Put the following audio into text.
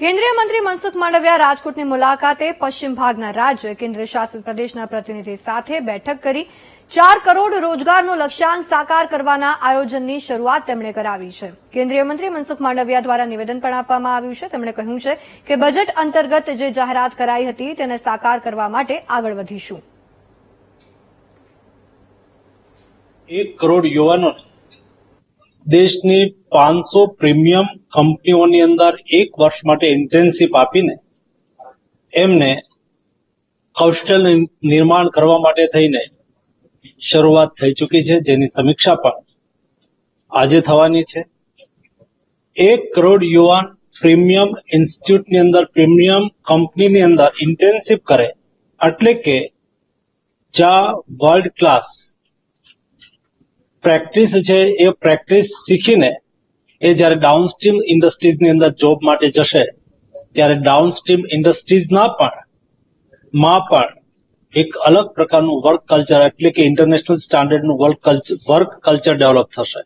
કેન્દ્રીય મંત્રી મનસુખ માંડવિયા રાજકોટની મુલાકાતે પશ્ચિમ ભાગના રાજ્ય કેન્દ્ર શાસિત પ્રદેશના પ્રતિનિધિ સાથે બેઠક કરી ચાર કરોડ રોજગારનો લક્ષ્યાંક સાકાર કરવાના આયોજનની શરૂઆત તેમણે કરાવી છે. કેન્દ્રીય મંત્રી મનસુખ માંડવિયા દ્વારા નિવેદન પણ આપવામાં આવ્યું છે. તેમણે કહ્યું છે કે બજેટ અંતર્ગત જે જાહેરાત કરાઈ હતી તેને સાકાર કરવા માટે આગળ વધીશું. એક કરોડ યુવાનોને દેશની પાંચસો પ્રીમિયમ કંપનીઓની અંદર એક વર્ષ માટે ઇન્ટર્નશીપ આપીને એમને કૌશલ નિર્માણ કરવા માટે થઈને શરૂઆત થઈ ચૂકી છે. જેની સમીક્ષા પણ આજે થવાની છે. એક કરોડ યુવાન પ્રીમિયમ ઇન્સ્ટિટ્યૂટની અંદર, પ્રીમિયમ કંપનીની અંદર ઇન્ટર્નશીપ કરે, એટલે કે જ્યાં વર્લ્ડ ક્લાસ પ્રેક્ટિસ છે, એ પ્રેક્ટિસ શીખીને એ જ્યારે ડાઉનસ્ટ્રીમ ઇન્ડસ્ટ્રીઝની અંદર જોબ માટે જશે, ત્યારે ડાઉનસ્ટ્રીમ ઇન્ડસ્ટ્રીઝના પણ, માં પણ એક અલગ પ્રકારનું વર્ક કલ્ચર એટલે કે international સ્ટાન્ડર્ડનું work culture work culture develop થશે.